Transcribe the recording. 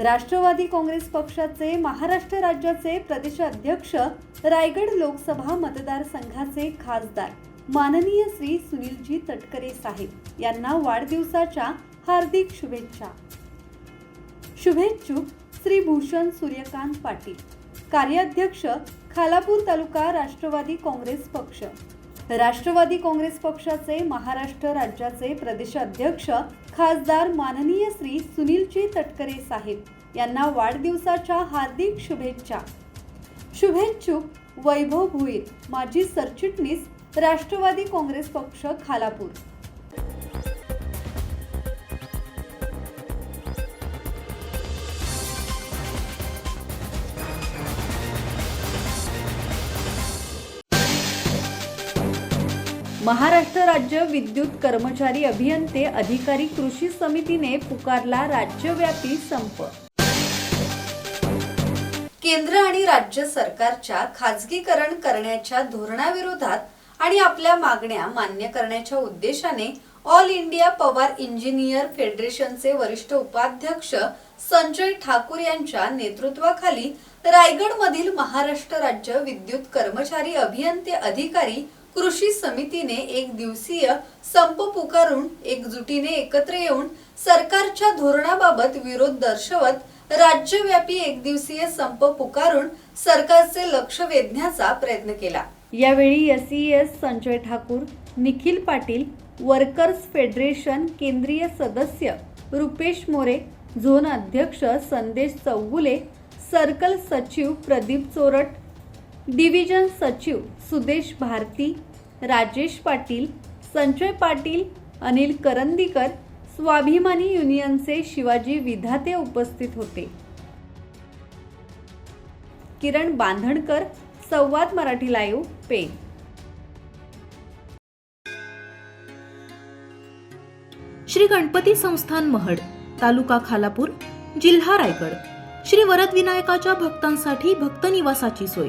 राष्ट्रवादी काँग्रेस पक्षाचे महाराष्ट्र राज्याचे प्रदेशाध्यक्ष रायगड लोकसभा मतदारसंघाचे खासदार माननीय श्री सुनीलजी तटकरे साहेब यांना वाढदिवसाच्या हार्दिक शुभेच्छा. शुभेच्छुक श्री भूषण सूर्यकांत पाटील कार्याध्यक्ष खालापूर तालुका राष्ट्रवादी काँग्रेस पक्ष राष्ट्रवादी काँग्रेस पक्षाचे महाराष्ट्र राज्याचे प्रदेशाध्यक्ष खासदार माननीय श्री सुनीलजी तटकरे साहेब यांना वाढदिवसाच्या हार्दिक शुभेच्छा. शुभेच्छुक वैभव भुईर माजी सरचिटणीस राष्ट्रवादी काँग्रेस पक्ष खालापूर. महाराष्ट्र राज्य विद्युत कर्मचारी अभियंते अधिकारी कृषी समितीने पुकारला राज्यव्यापी संप. केंद्र आणि राज्य सरकारच्या खाजगीकरण करण्याच्या धोरणाविरोधात आणि आपल्या मागण्या मान्य करण्याच्या उद्देशाने ऑल इंडिया पवार इंजिनियर फेडरेशनचे वरिष्ठ उपाध्यक्ष संजय ठाकूर यांच्या नेतृत्वाखाली रायगडमधील महाराष्ट्र राज्य विद्युत कर्मचारी अभियंते अधिकारी कृषी समितीने एक दिवसीय संप पुकारून एकजुटीने एकत्र येऊन सरकारच्या धोरणाबाबत विरोध दर्शवत राज्यव्यापी एक दिवसीय संप पुकारून सरकारचे लक्ष वेधण्याचा प्रयत्न केला. यावेळी S Sanjay Thakur Nikhil Patil workers federation केंद्रीय सदस्य रुपेश मोरे झोन अध्यक्ष संदेश चौगुले सर्कल सचिव प्रदीप चोरट डिव्हिजन सचिव सुदेश भारती राजेश पाटील संजय पाटील अनिल करंदीकर स्वाभिमानी युनियनचे शिवाजी विधाते उपस्थित होते. किरण बांधणकर संवाद मराठी लाईव्ह पेन श्री गणपती संस्थान महड तालुका खालापूर जिल्हा रायगड. श्री वरदविनायकाच्या भक्तांसाठी भक्त निवासाची सोय.